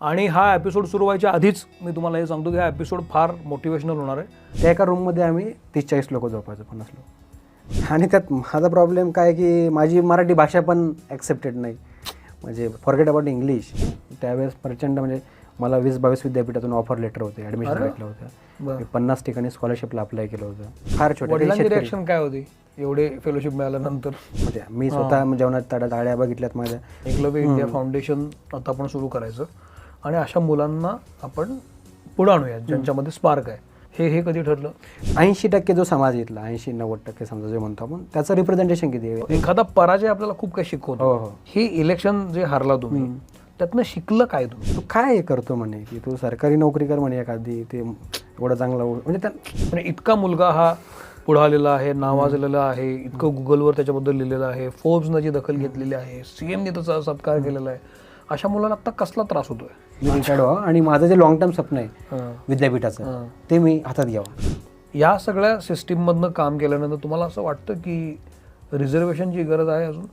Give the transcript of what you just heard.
आणि हा एपिसोड सुरू व्हायच्या आधीच मी तुम्हाला हे सांगतो की हा एपिसोड फार मोटिवेशनल होणार आहे. त्या एका रूममध्ये आम्ही तीस चाळीस लोक झोपायचो पन्नास लोक. आणि त्यात माझा प्रॉब्लेम काय की माझी मराठी भाषा पण ॲक्सेप्टेड नाही. म्हणजे फॉरगेट अबाउट इंग्लिश त्यावेळेस प्रचंड म्हणजे मला वीस बावीस विद्यापीठातून ऑफर लेटर होते ॲडमिशन भेटलं होतं. मी पन्नास ठिकाणी स्कॉलरशिपला अप्लाय केलं होतं. फार छोटे रिॲक्शन काय होती? एवढे फेलोशिप मिळाल्यानंतर. म्हणजे मी स्वतः जेवणात ताड्या ताळ्या बघितल्यात माझ्या. एकलव्य इंडिया फाउंडेशन आता आपण सुरू करायचं. आणि अशा मुलांना आपण पुढे आणूया ज्यांच्यामध्ये स्पार्क आहे. हे हे कधी ठरलं? ऐंशी टक्के जो समाज इथला ऐंशी नव्वद टक्के समजा जे म्हणतो आपण त्याचं रिप्रेझेंटेशन किती आहे? एखादा पराजय आपल्याला खूप काही शिकवतो. हो हो. हे इलेक्शन जे हारला तुम्ही त्यातनं शिकलं काय तुम्ही? तू काय हे करतो म्हणे? की तू सरकारी नोकरी कर म्हणे एखादी ते एवढं चांगलं म्हणजे त्या म्हणजे इतका मुलगा हा पुढे आलेला आहे नावाजलेला आहे इतकं गुगलवर त्याच्याबद्दल लिहिलेलं आहे फोर्ब्सनं जी दखल घेतलेली आहे सीएमने त्याचा सत्कार केलेला आहे. अशा मुलांना आता कसला त्रास होतोय मी रिटायर्ड व्हावं आणि माझं जे लॉंग टर्म स्वप्न आहे हां. विद्यापीठाचं हां. ते मी हातात घ्यावं या सगळ्या सिस्टीममधनं काम केल्यानंतर तुम्हाला असं वाटतं की रिझर्वेशनची गरज आहे अजून